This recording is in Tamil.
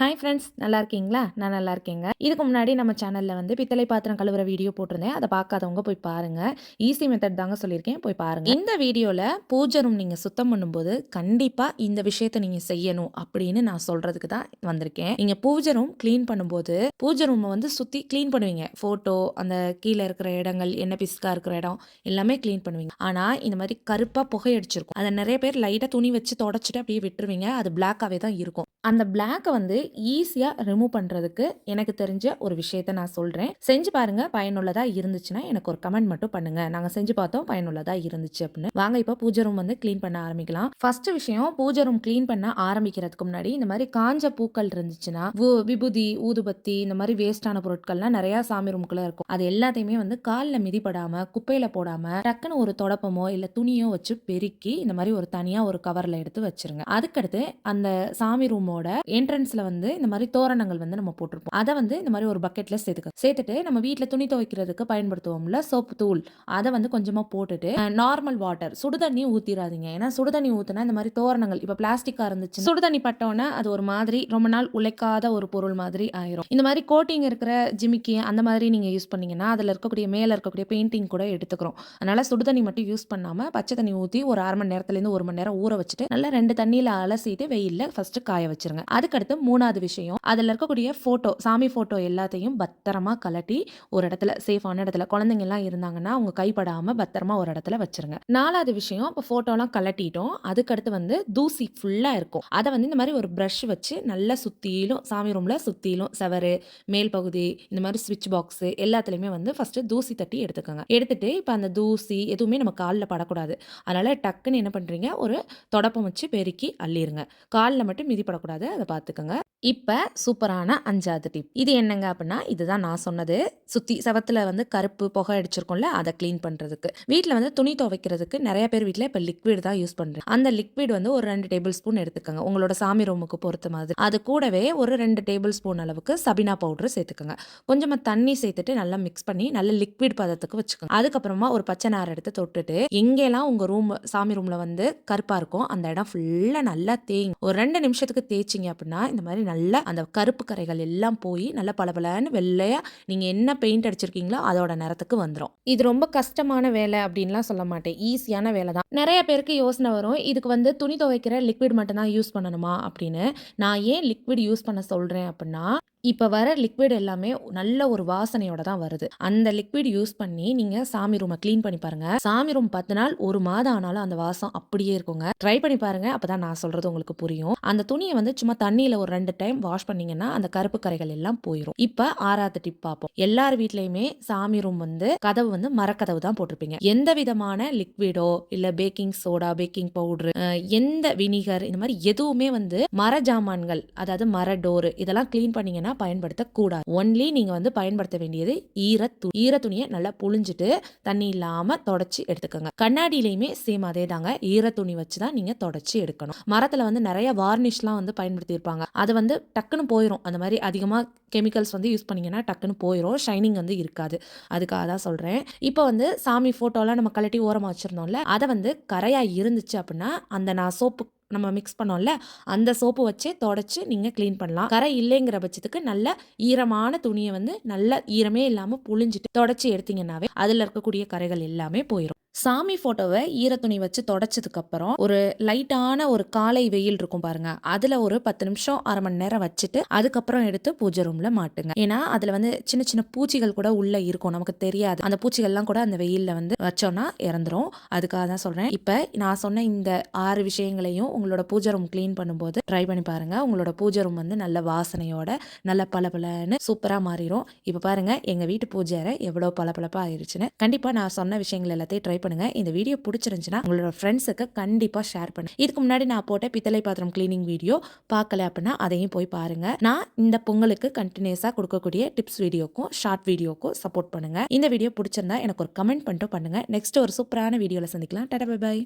ஹாய் ஃப்ரெண்ட்ஸ் நல்லா இருக்கீங்களா நான் நல்லா இருக்கேங்க இதுக்கு முன்னாடி நம்ம சேனலில் வந்து பித்தளை பாத்திரம் கழுவுற வீடியோ போட்டிருந்தேன். அதை பார்க்காதவங்க போய் பாருங்கள் ஈஸி மெத்தட் தாங்க சொல்லியிருக்கேன். போய் பாருங்கள் இந்த வீடியோவில் பூஜை ரூம் நீங்கள் சுத்தம் பண்ணும்போது கண்டிப்பாக இந்த விஷயத்தை நீங்கள் செய்யணும் அப்படின்னு நான் சொல்கிறதுக்கு தான் வந்திருக்கேன். நீங்கள் பூஜை ரூம் க்ளீன் பண்ணும்போது பூஜை ரூமை வந்து சுற்றி க்ளீன் பண்ணுவீங்க. ஃபோட்டோ அந்த கீழே இருக்கிற இடங்கள் என்ன பிஸ்கா இருக்கிற இடம் எல்லாமே க்ளீன் பண்ணுவீங்க. ஆனால் இந்த மாதிரி கருப்பாக புகை அடிச்சிருக்கும். அதை நிறைய பேர் லைட்டாக துணி வச்சு தொடச்சிட்டு அப்படியே விட்டுருவீங்க. அது பிளாக்காகவே தான் இருக்கும். அந்த பிளாக்கை வந்து ஈஸியாக ரிமூவ் பண்ணுறதுக்கு எனக்கு தெரிஞ்ச ஒரு விஷயத்த நான் சொல்கிறேன் செஞ்சு பாருங்கள் பயனுள்ளதாக இருந்துச்சுன்னா எனக்கு ஒரு கமெண்ட் மட்டும் பண்ணுங்கள் நாங்கள் செஞ்சு பார்த்தோம் பயனுள்ளதாக இருந்துச்சு அப்படின்னு. வாங்க இப்போ பூஜை ரூம் வந்து க்ளீன் பண்ண ஆரம்பிக்கலாம். ஃபர்ஸ்ட் விஷயம் பூஜை ரூம் க்ளீன் பண்ண ஆரம்பிக்கிறதுக்கு முன்னாடி இந்த மாதிரி காஞ்ச பூக்கள் இருந்துச்சுன்னா விபூதி ஊதுபத்தி இந்த மாதிரி வேஸ்டான பொருட்கள்லாம் நிறையா சாமி ரூமுக்குள்ளே இருக்கும். அது எல்லாத்தையுமே வந்து காலில் மிதிப்படாமல் குப்பையில் போடாமல் டக்குன்னு ஒரு தொடப்பமோ இல்லை துணியோ வச்சு பெருக்கி இந்த மாதிரி ஒரு தனியாக ஒரு கவரில் எடுத்து வச்சிருங்க. அதுக்கடுத்து அந்த சாமி ரூமோட என்ட்ரன்ஸில் வந்து இந்த மாதிரி தோரணங்கள் வந்து நம்ம போட்டிருப்போம். அதை வந்து இந்த மாதிரி ஒரு பக்கெட்ல சேர்த்துக்க சேர்த்துட்டு நம்ம வீட்டில் துணி துவைக்கிறதுக்கு பயன்படுத்துவோம்ல சோப்பு தூள். அதை வந்து கொஞ்சமாக போட்டுட்டு நார்மல் வாட்டர் சுடுதண்ணி ஊற்றிடாதீங்க ஏன்னா சுடுதண்ணி ஊற்றினா இந்த மாதிரி தோரணங்கள் இப்போ பிளாஸ்டிக்காக இருந்துச்சு சுடுதண்ணி பட்டோன்னே அது ஒரு மாதிரி ரொம்ப நாள் உழைக்காத ஒரு பொருள் மாதிரி ஆயிரும். இந்த மாதிரி கோட்டிங் இருக்கிற ஜிமிக்கி அந்த மாதிரி நீங்கள் யூஸ் பண்ணீங்கன்னா அதில் இருக்கக்கூடிய மேலே இருக்கக்கூடிய பெயிண்டிங் கூட எடுத்துக்கிறோம். அதனால சுடுதண்ணி மட்டும் யூஸ் பண்ணாமல் பச்சை தண்ணி ஊற்றி ஒரு அரை மணி நேரத்துலேருந்து ஒரு மணி நேரம் ஊற வச்சுட்டு நல்லா ரெண்டு தண்ணியில் அலசிட்டு வெயிலில் ஃபஸ்ட்டு காய வச்சுருங்க. அதுக்கடுத்து மூணாவது விஷயம் அதில் இருக்கக்கூடிய ஃபோட்டோ சாமி ஃபோட்டோ எல்லாத்தையும் பத்திரமா கலட்டி ஒரு இடத்துல சேஃபான இடத்துல குழந்தைங்க எல்லாம் இருந்தாங்கன்னா அவங்க கைப்படாம பத்திரமா ஒரு இடத்துல வச்சிருங்க. நாலாவது விஷயம் இப்போ ஃபோட்டோலாம் கலட்டிட்டோம் அதுக்கடுத்து வந்து தூசி ஃபுல்லா இருக்கும். அதை வந்து இந்த மாதிரி ஒரு ப்ரஷ் வச்சு நல்லா சுற்றிலும் சாமி ரூம்ல சுற்றிலும் செவரு மேல் பகுதி இந்த மாதிரி ஸ்விட்ச் பாக்ஸ் எல்லாத்துலயுமே வந்து ஃபர்ஸ்ட் தூசி தட்டி எடுத்துக்கோங்க. எடுத்துட்டு இப்போ அந்த தூசி எதுவுமே நம்ம காலில் படக்கூடாது. அதனால டக்குன்னு என்ன பண்றீங்க ஒரு தொடப்பம் வச்சு பெருக்கி அள்ளிருங்க. காலில் மட்டும் மிதிப்படக்கூடாது அதை பார்த்துக்கோங்க இப்போ சூப்பரான அஞ்சாவது டிப் இது என்னங்க அப்படின்னா இதுதான் நான் சொன்னது. சுற்றி செவத்தில் வந்து கருப்பு புகை அடிச்சிருக்கோம்ல அதை க்ளீன் பண்ணுறதுக்கு வீட்டில் வந்து துணி துவைக்கிறதுக்கு நிறைய பேர் வீட்டில் இப்போ லிக்விட் தான் யூஸ் பண்ணுறேன் அந்த லிக்விட் வந்து ஒரு ரெண்டு டேபிள் ஸ்பூன் எடுத்துக்கோங்க. உங்களோட சாமி ரூமுக்கு பொறுத்த மாதிரி. அது கூடவே ஒரு ரெண்டு டேபிள் ஸ்பூன் அளவுக்கு சபினா பவுடர் சேர்த்துக்கோங்க. கொஞ்சமாக தண்ணி சேர்த்துட்டு நல்லா மிக்ஸ் பண்ணி நல்ல லிக்விட் பதத்துக்கு வச்சுக்கோங்க. அதுக்கப்புறமா ஒரு பச்சை நார் எடுத்து தொட்டுட்டு எங்கெல்லாம் உங்கள் ரூம் சாமி ரூமில் வந்து கருப்பாக இருக்கும் அந்த இடம் ஃபுல்லாக நல்லா தேய்ங்க. ஒரு ரெண்டு நிமிஷத்துக்கு தேய்ச்சிங்க அப்படின்னா இந்த மாதிரி நல்லா அந்த கருப்பு கரைகள் எல்லாம் போய் நல்லா பளபளன்னு வெள்ளையாக நீங்கள் என்ன பெயிண்ட் அடிச்சிருக்கீங்களோ அதோட நிறத்துக்கு வந்துடும் இது ரொம்ப கஷ்டமான வேலை அப்படின்லாம் சொல்ல மாட்டேன். ஈஸியான வேலை தான். நிறைய பேருக்கு யோசனை வரும். இதுக்கு வந்து துணி துவைக்கிற லிக்விட் மட்டும்தான் யூஸ் பண்ணணுமா அப்படின்னு. நான் ஏன் லிக்விட் யூஸ் பண்ண சொல்கிறேன் அப்படின்னா இப்போ வர லிக்விட் எல்லாமே நல்ல ஒரு வாசனையோட தான் வருது. அந்த லிக்விட் யூஸ் பண்ணி நீங்கள் சாமி ரூமை க்ளீன் பண்ணி பாருங்க. சாமி ரூம் பத்து நாள் ஒரு மாதம் ஆனாலும் அந்த வாசம் அப்படியே இருக்குங்க. ட்ரை பண்ணி பாருங்க அப்பதான் நான் சொல்றது உங்களுக்கு புரியும். அந்த துணியை வந்து சும்மா தண்ணியில ஒரு ரெண்டு டைம் வாஷ் பண்ணீங்கன்னா அந்த கருப்பு கரைகள் எல்லாம் போயிடும் இப்போ ஆறாவது டிப் பார்ப்போம். எல்லார் வீட்லயுமே சாமி ரூம் வந்து கதவு வந்து மரக்கதவு தான் போட்டிருப்பீங்க. எந்த விதமான லிக்விடோ இல்ல பேக்கிங் சோடா பேக்கிங் பவுடர் எந்த வினிகர் இந்த மாதிரி எதுவுமே வந்து மர ஜாமான்கள் அதாவது மர டோர் இதெல்லாம் க்ளீன் பண்ணீங்கன்னா பயன்படுத்தக்கூடாது. ஒன்லி நீங்கள் வந்து பயன்படுத்த வேண்டியது ஈர து ஈர துணியை நல்லா புழிஞ்சிட்டு தண்ணி இல்லாமல் தொடச்சி எடுத்துக்கோங்க. கண்ணாடியிலையுமே சேம் அதே தாங்க ஈர துணி வச்சு தான் நீங்கள் தொடச்சி எடுக்கணும். மரத்தில் வந்து நிறைய வார்னிஷ்லாம் வந்து பயன்படுத்தியிருப்பாங்க. அது வந்து டக்குன்னு போயிடும் அந்த மாதிரி அதிகமாக கெமிக்கல்ஸ் வந்து யூஸ் பண்ணீங்கன்னா டக்குன்னு போயிடும் ஷைனிங் வந்து இருக்காது. அதுக்காக தான் சொல்கிறேன் இப்போ வந்து சாமி ஃபோட்டோலாம் நம்ம கழட்டி ஓரமாக வச்சுருந்தோம்ல அதை வந்து கரையாக இருந்துச்சு அப்படின்னா அந்த நான் சோப்பு நம்ம மிக்ஸ் பண்ணோம்ல அந்த சோப்பு வச்சே தொடச்சி நீங்கள் க்ளீன் பண்ணலாம். கரை இல்லைங்கிற பட்சத்துக்கு நல்ல ஈரமான துணியை வந்து நல்ல ஈரமே இல்லாமல் புழிஞ்சிட்டு தொடச்சி எடுத்தீங்கன்னாவே அதில் இருக்கக்கூடிய கரைகள் எல்லாமே போயிடும் சாமி ஃபோட்டோவை ஈரத்துணி வச்சு தொடச்சதுக்கப்புறம் ஒரு லைட்டான ஒரு காலை வெயில் இருக்கும் பாருங்க. அதில் ஒரு பத்து நிமிஷம் அரை மணி நேரம் வச்சுட்டு அதுக்கப்புறம் எடுத்து பூஜை ரூமில் மாட்டுங்க. ஏன்னா அதில் வந்து சின்ன சின்ன பூச்சிகள் கூட உள்ளே இருக்கும். நமக்கு தெரியாது. அந்த பூச்சிகள்லாம் கூட அந்த வெயிலில் வந்து வச்சோன்னா இறந்துரும். அதுக்காக தான் சொல்கிறேன் இப்போ நான் சொன்ன இந்த ஆறு விஷயங்களையும் உங்களோட பூஜை ரூம் க்ளீன் பண்ணும்போது ட்ரை பண்ணி பாருங்கள் உங்களோட பூஜை ரூம் வந்து நல்ல வாசனையோட நல்ல பளபளன்னு சூப்பராக மாறிடும் இப்போ பாருங்கள் எங்கள் வீட்டு பூஜை எவ்வளோ பளபளப்பாக ஆயிடுச்சுன்னு கண்டிப்பாக நான் சொன்ன விஷயங்கள் எல்லாத்தையும் ட்ரை பண்ணுங்க. இந்த வீடியோ பிடிச்சிருந்துச்சுன்னா உங்களோட ஃப்ரெண்ட்ஸுக்கு கண்டிப்பா ஷேர் பண்ணு இதுக்கு முன்னாடி நான் போட்ட பித்தளை பாத்திரம் கிளீனிங் வீடியோ பார்க்கல அப்படின்னா அதையும் போய் பாருங்க. நான் இந்த பொங்கலுக்கு கண்டினியூஸா கொடுக்கக்கூடிய டிப்ஸ் வீடியோக்கும் ஷார்ட் வீடியோக்கும் சப்போர்ட் பண்ணுங்க. இந்த வீடியோ பிடிச்சிருந்தா எனக்கு ஒரு கமெண்ட் பண்ணிட்டு பண்ணுங்க. நெக்ஸ்ட் ஒரு சூப்பரான வீடியோல சந்திக்கலாம். Tata bye